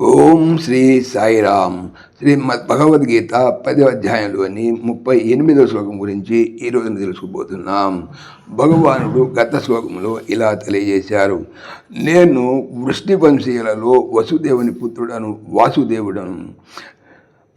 ఓం శ్రీ సాయిరామ్ శ్రీమద్ భగవద్గీత పదవ అధ్యాయంలోని ముప్పై ఎనిమిదవ శ్లోకం గురించి ఈరోజు తెలుసుకుపోతున్నాం భగవానుడు గత శ్లోకంలో ఇలా తెలియజేశారు. నేను వృష్టి వంశీయులలో వసుదేవుని పుత్రుడను వాసుదేవుడను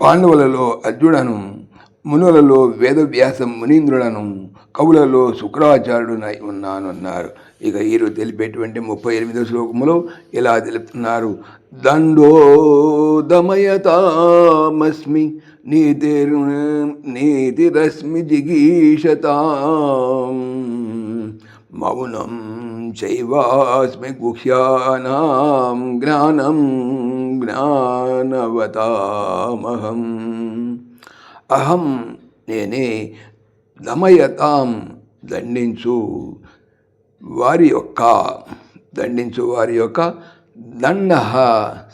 పాండవులలో అర్జునను మునులలో వేదవ్యాస మునీంద్రులను కవులలో శుక్రాచార్యుడునై ఉన్నాను అన్నారు ఇక వీరు తెలిపేటువంటి ముప్పై ఎనిమిదో శ్లోకములో ఇలా తెలుపుతున్నారు. దండో దమయతామస్మి నీతిరశ్మి నీతిరస్మి జిగీషతాం. మౌనం చైవాస్మి గుహ్యానాం జ్ఞానం జ్ఞానవతామహం. అహం నేనే దమయతాం దండించు వారి యొక్క దండించు వారి యొక్క దండ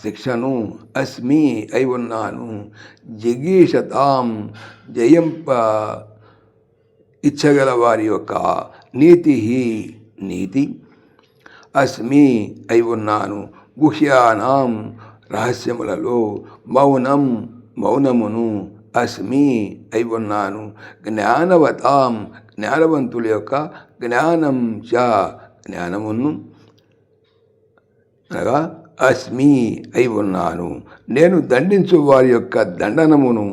శిక్షను అస్మి అయి ఉన్నాను. జిగీషతాం జయంప ఇచ్చగల వారి యొక్క నీతి నీతి అస్మి అయి ఉన్నాను. గుహ్యానాం రహస్యములలో మౌనం మౌనమును అస్మి అయి ఉన్నాను జ్ఞానవతాం జ్ఞానవంతుల యొక్క జ్ఞానం చ జ్ఞానమును అనగా అస్మి అయి ఉన్నాను నేను దండించు వారి యొక్క దండనమును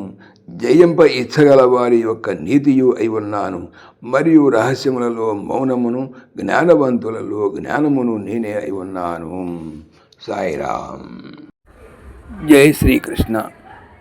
జయింప ఇచ్చగల వారి యొక్క నీతియు అయి ఉన్నాను మరియు రహస్యములలో మౌనమును జ్ఞానవంతులలో జ్ఞానమును నేనే అయి ఉన్నాను సాయిరామ్. జై శ్రీకృష్ణ.